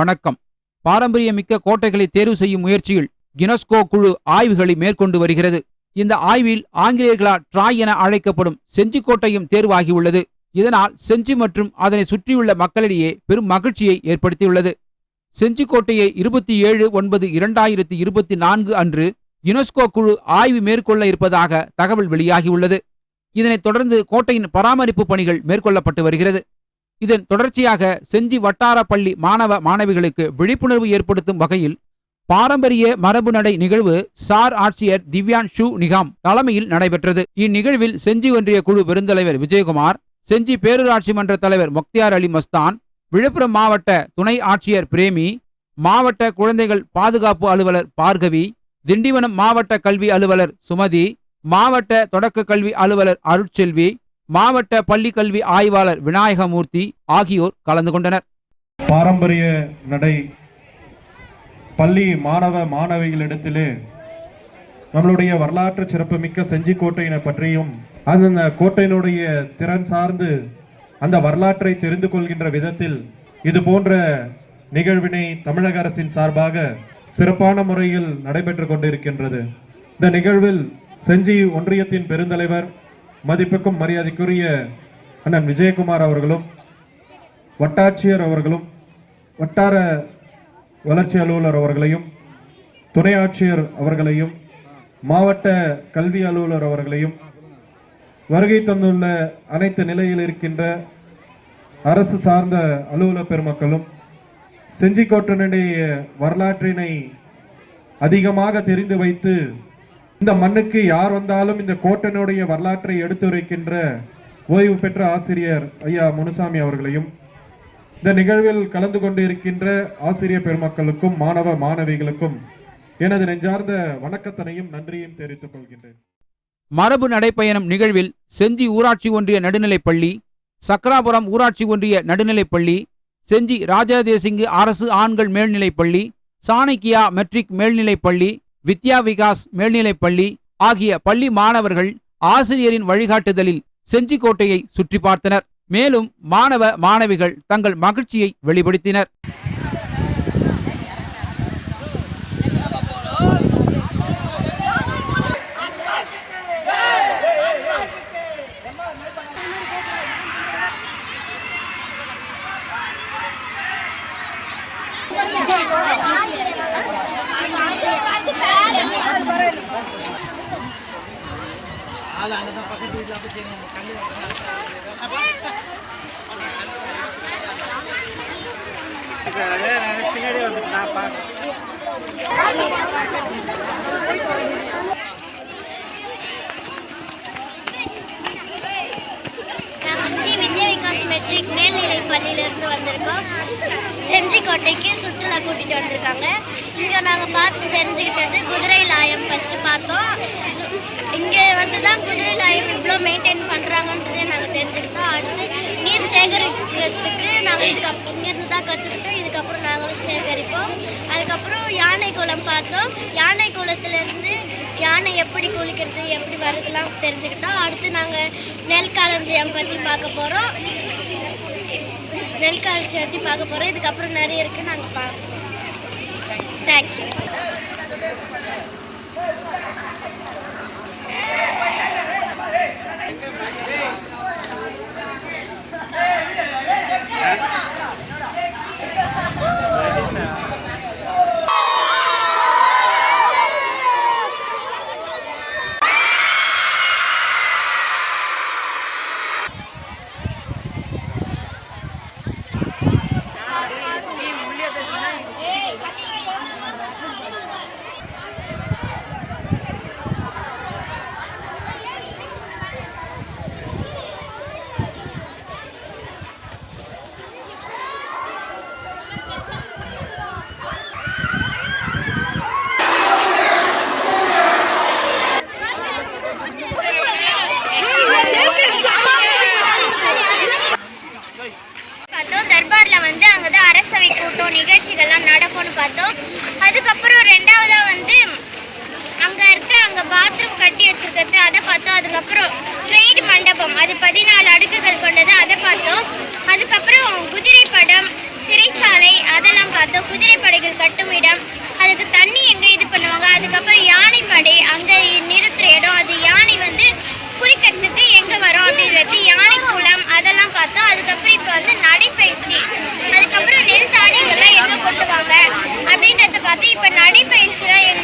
வணக்கம். பாரம்பரியமிக்க கோட்டைகளை தேர்வு செய்யும் முயற்சியில் யுனெஸ்கோ குழு ஆய்வுகளை மேற்கொண்டு வருகிறது. இந்த ஆய்வில் ஆங்கிலேயர்களால் ட்ராய் என அழைக்கப்படும் செஞ்சிக்கோட்டையும் தேர்வாகியுள்ளது. இதனால் செஞ்சி மற்றும் அதனை சுற்றியுள்ள மக்களிடையே பெரும் மகிழ்ச்சியை ஏற்படுத்தியுள்ளது. செஞ்சிக்கோட்டையை இருபத்தி ஏழு ஒன்பது இரண்டாயிரத்தி இருபத்தி நான்கு அன்று யுனெஸ்கோ குழு ஆய்வு மேற்கொள்ள இருப்பதாக தகவல் வெளியாகியுள்ளது. இதனைத் தொடர்ந்து கோட்டையின் பராமரிப்பு பணிகள் மேற்கொள்ளப்பட்டு வருகிறது. இதன் தொடர்ச்சியாக செஞ்சி வட்டார பள்ளி மாணவ மாணவிகளுக்கு விழிப்புணர்வு ஏற்படுத்தும் வகையில் பாரம்பரிய மரபு நடை நிகழ்வு சார் ஆட்சியர் திவ்யான் ஷூ நிகாம் தலைமையில் நடைபெற்றது. இந்நிகழ்வில் செஞ்சி ஒன்றிய குழு பெருந்தலைவர் விஜயகுமார் செஞ்சி பேரூராட்சி மன்ற தலைவர் மொக்தியார் அலி மஸ்தான் விழுப்புரம் மாவட்ட துணை ஆட்சியர் பிரேமி மாவட்ட குழந்தைகள் பாதுகாப்பு அலுவலர் பார்கவி திண்டிவனம் மாவட்ட கல்வி அலுவலர் சுமதி மாவட்ட தொடக்க கல்வி அலுவலர் அருட்செல்வி மாவட்ட பள்ளி கல்வி ஆய்வாளர் விநாயகமூர்த்தி ஆகியோர் கலந்து கொண்டனர். பாரம்பரிய நடை பள்ளி மாணவ மாணவிகளிடத்திலே நம்மளுடைய வரலாற்று சிறப்புமிக்க செஞ்சி கோட்டையினை பற்றியும் அந்த கோட்டையினுடைய திறன் சார்ந்து அந்த வரலாற்றை தெரிந்து கொள்கின்ற விதத்தில் இது போன்ற நிகழ்வினை தமிழக அரசின் சார்பாக சிறப்பான முறையில் நடைபெற்று கொண்டிருக்கின்றது. இந்த நிகழ்வில் செஞ்சி ஒன்றியத்தின் பெருந்தலைவர் மதிப்புக்கும் மரியாதைக்குரிய அண்ணன் விஜயகுமார் அவர்களும் வட்டாட்சியர் அவர்களும் வட்டார வளர்ச்சி அலுவலர் அவர்களையும் துணை ஆட்சியர் அவர்களையும் மாவட்ட கல்வி அலுவலர் அவர்களையும் வருகை தந்துள்ள அனைத்து நிலையில் இருக்கின்ற அரசு சார்ந்த அலுவலர் பெருமக்களும் செஞ்சிக்கோட்டனுடைய வரலாற்றினை அதிகமாக தெரிந்து வைத்து இந்த மண்ணுக்கு யார் வந்தாலும் இந்த கோட்டனுடைய வரலாற்றை எடுத்துரைக்கின்ற ஓய்வு பெற்ற ஆசிரியர் ஐயா முனுசாமி அவர்களையும் இந்த நிகழ்வில் கலந்து கொண்டு இருக்கின்ற ஆசிரியர் பெருமக்களுக்கும் மாணவ மாணவிகளுக்கும் எனது நெஞ்சார்ந்த வணக்கத்தனையும் நன்றியும் தெரிவித்துக் கொள்கின்றேன். மரபு நடைப்பயணம் நிகழ்வில் செஞ்சி ஊராட்சி ஒன்றிய நடுநிலைப்பள்ளி சக்கராபுரம் ஊராட்சி ஒன்றிய நடுநிலைப்பள்ளி செஞ்சி ராஜாதேசிங்கு அரசு ஆண்கள் மேல்நிலைப்பள்ளி சாணக்கியா மெட்ரிக் மேல்நிலைப்பள்ளி வித்யா விகாஸ் மேல்நிலைப்பள்ளி ஆகிய பள்ளி மாணவர்கள் ஆசிரியரின் வழிகாட்டுதலில் செஞ்சிக்கோட்டையை சுற்றி பார்த்தனர். மேலும் மாணவ மாணவிகள் தங்கள் மகிழ்ச்சியை வெளிப்படுத்தினர். பின்னாடி வந்துட்டு நாங்கள் ஸ்ரீ வித்யா விகாஸ் மெட்ரிக் மேல்நிலை பள்ளியிலேருந்து வந்திருக்கோம் செஞ்சிக்கோட்டைக்கு சுற்றுலா கூட்டிகிட்டு வந்திருக்காங்க இங்கே நாங்கள் பார்த்து தெரிஞ்சுக்கிட்டது குதிரை லாயம் ஃபஸ்ட்டு பார்த்தோம் இங்கே வந்து தான் குதிரை லாயம் இவ்வளோ மெயின்டைன் பண்ணுறாங்கன்றதே நாங்கள் தெரிஞ்சுக்கிட்டோம் அடுத்து நீர் சேகரிக்கிறதுக்கு நாங்கள் இதுக்கப்புறம் இங்கேருந்து தான் கற்றுக்கிட்டோம் இதுக்கப்புறம் நாங்களும் சேகரிப்போம். அதுக்கப்புறம் யானை குளம் பார்த்தோம். யானை குளத்துலேருந்து யானை எப்படி குளிக்கிறது எப்படி வருதுலாம் தெரிஞ்சுக்கிட்டோம். அடுத்து நாங்கள் நெல் களஞ்சியம் பற்றி பார்க்க போகிறோம் நெல் களஞ்சியத்தை பார்க்க போகிறோம் இதுக்கப்புறம் நிறைய இருக்குது நாங்கள் பார்ப்போம். தேங்க்யூ பார்த்தோம். தர்பாரில் வந்து அங்கே தான் அரசவை கூட்டம் நிகழ்ச்சிகள்லாம் நடக்கும்னு பார்த்தோம். அதுக்கப்புறம் ரெண்டாவதாக வந்து அங்கே இருக்க அங்கே பாத்ரூம் கட்டி வச்சுருக்கிறது அதை பார்த்தோம். அதுக்கப்புறம் ட்ரெயின் மண்டபம் அது பதினாலு அடுக்குகள் கொண்டது அதை பார்த்தோம். அதுக்கப்புறம் குதிரை படம் சிறைச்சாலை அதெல்லாம் பார்த்தோம். குதிரை படைகள் கட்டும் இடம். அதுக்கு தண்ணி எங்கே இது பண்ணுவாங்க? அதுக்கப்புறம் யானை படை அங்கே நிறுத்துகிற இடம். அது யானை வந்து குளிக்கிறதுக்கு எங்கே வரும் அப்படின்றது யானை குளம் அதெல்லாம் பார்த்தோம் அதுக்கப்புறம் இப்போ வந்து நடைப்பயிற்சி. அதுக்கப்புறம் நெல் தானியங்கள்லாம் எங்கே கொண்டு வாங்க அப்படின்றத பார்த்து இப்போ நடைப்பயிற்சிலாம் எங்கே